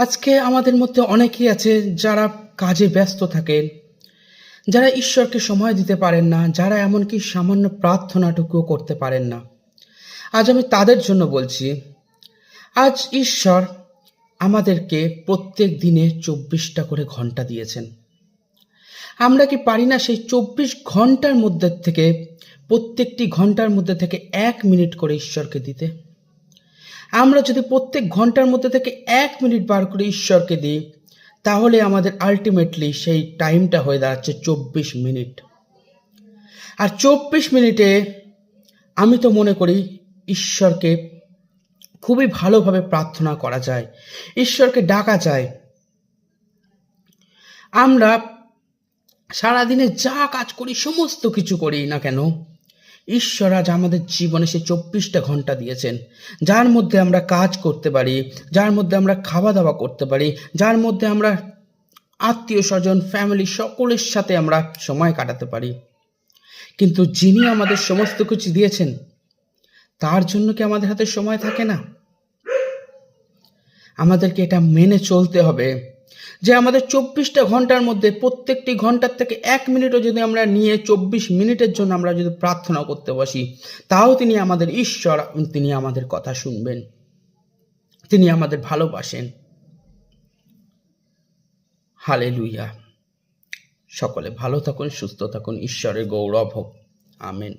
আজকে আমাদের মধ্যে অনেকেই আছে যারা কাজে ব্যস্ত থাকেন যারা ঈশ্বরকে সময় দিতে পারেন না, যারা এমনকি সামান্য প্রার্থনাটুকুও করতে পারেন না। আজ আমি তাদের জন্য বলছি, আজ ঈশ্বর আমাদেরকে প্রত্যেক দিনে চব্বিশটা করে ঘণ্টা দিয়েছেন। আমরা কি পারি না সেই চব্বিশ ঘণ্টার মধ্যে থেকে, প্রত্যেকটি ঘণ্টার মধ্যে থেকে এক মিনিট করে ঈশ্বরকে দিতে? আমরা যদি প্রত্যেক ঘণ্টার মধ্যে থেকে এক মিনিট বার করে ঈশ্বরকে দিই, তাহলে আমাদের আলটিমেটলি সেই টাইমটা হয়ে দাঁড়াচ্ছে চব্বিশ মিনিট। আর চব্বিশ মিনিটে আমি তো মনে করি ঈশ্বরকে খুবই ভালোভাবে প্রার্থনা করা যায়, ঈশ্বরকে ডাকা যায়। আমরা সারাদিনে যা কাজ করি, সমস্ত কিছু করি না কেন ঈশ্বর আজ আমাদের জীবনে সে চব্বিশটা ঘণ্টা দিয়েছেন। যার মধ্যে আমরা কাজ করতে পারি, যার মধ্যে আমরা খাওয়া দাওয়া করতে পারি, যার মধ্যে আমরা আত্মীয় স্বজন ফ্যামিলি সকলের সাথে আমরা সময় কাটাতে পারি। কিন্তু যিনি আমাদের সমস্ত কিছু দিয়েছেন, তার জন্য কি আমাদের হাতে সময় থাকে না? আমাদেরকে এটা মেনে চলতে হবে। যে আমাদের চব্বিশটা ঘণ্টার মধ্যে প্রত্যেকটি ঘণ্টার থেকে এক মিনিটও যদি আমরা নিয়ে চব্বিশ মিনিটের জন্য আমরা যদি প্রার্থনা করতে বসি, তাও তিনি আমাদের ঈশ্বর, তিনি আমাদের কথা শুনবেন। তিনি আমাদের ভালোবাসেন। হালে লুইয়া সকলে ভালো থাকুন, সুস্থ থাকুন, ঈশ্বরের গৌরব হোক। আমেন।